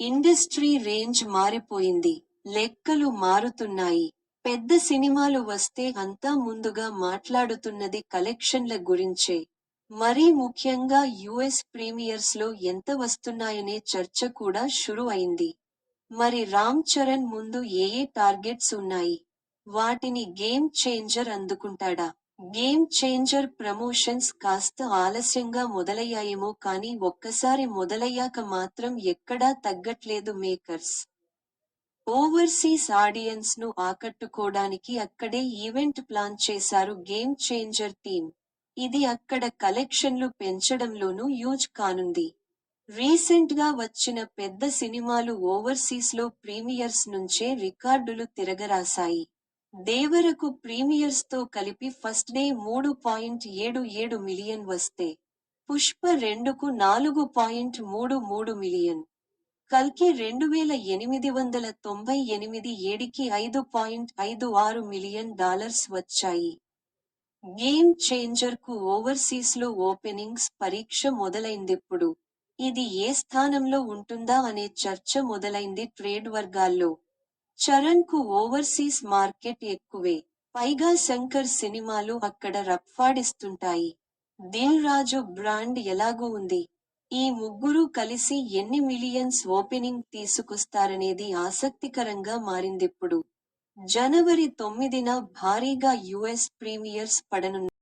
Industry range మారిపోయింది. లెక్కలు మారుతున్నాయి. పెద్ద సినిమాలు వస్తే అంతా ముందుగా మాట్లాడుతున్నది కలెక్షన్ల గురించే. మరీ ముఖ్యంగా యుఎస్ ప్రీమియర్స్లో ఎంత వస్తున్నాయనే చర్చ కూడా షురు అయింది. మరి రామ్ చరణ్ ముందు ఏ ఏ టార్గెట్స్ ఉన్నాయి? వాటిని గేమ్ చేంజర్ అందుకుంటాడా? గేమ్ చేంజర్ ప్రమోషన్స్ కాస్త ఆలస్యంగా మొదలయ్యాయేమో కానీ ఒక్కసారి మొదలయ్యాక మాత్రం ఎక్కడా తగ్గట్లేదు మేకర్స్. ఓవర్సీస్ ఆడియన్స్ను ఆకట్టుకోవడానికి అక్కడే ఈవెంట్ ప్లాన్ చేశారు గేమ్ చేంజర్ థీమ్ ఇది అక్కడ కలెక్షన్లు పెంచడంలోనూ యూజ్ కానుంది. రీసెంట్గా వచ్చిన పెద్ద సినిమాలు ఓవర్సీస్లో ప్రీమియర్స్ నుంచే రికార్డులు తిరగరాశాయి. దేవరకు ప్రీమియర్స్తో కలిపి ఫస్ట్ డే మూడు పాయింట్ ఏడు ఏడు మిలియన్ వస్తే పుష్ప రెండుకు నాలుగు పాయింట్ మూడు మూడు మిలియన్ కల్కి రెండు వేల ఎనిమిది వందల తొంభై ఎనిమిది ఏడికి ఐదు పాయింట్ ఐదు ఆరు మిలియన్ డాలర్స్ వచ్చాయి. గేమ్ చేంజర్కు ఓవర్సీస్లో ఓపెనింగ్స్ పరీక్ష మొదలైందిప్పుడు ఇది ఏ స్థానంలో ఉంటుందా అనే చర్చ మొదలైంది ట్రేడ్ వర్గాల్లో. చరణ్కు ఓవర్సీస్ మార్కెట్ ఎక్కువే. పైగా శంకర్ సినిమాలు అక్కడ రప్ఫాడిస్తుంటాయి దిల్ రాజు బ్రాండ్ ఎలాగూ ఉంది? ఈ ముగ్గురు కలిసి ఎన్ని మిలియన్స్ ఓపెనింగ్ తీసుకొస్తారనేది ఆసక్తికరంగా మారిందిప్పుడు. జనవరి తొమ్మిదిన భారీగా యుఎస్ ప్రీమియర్స్ పడనున్న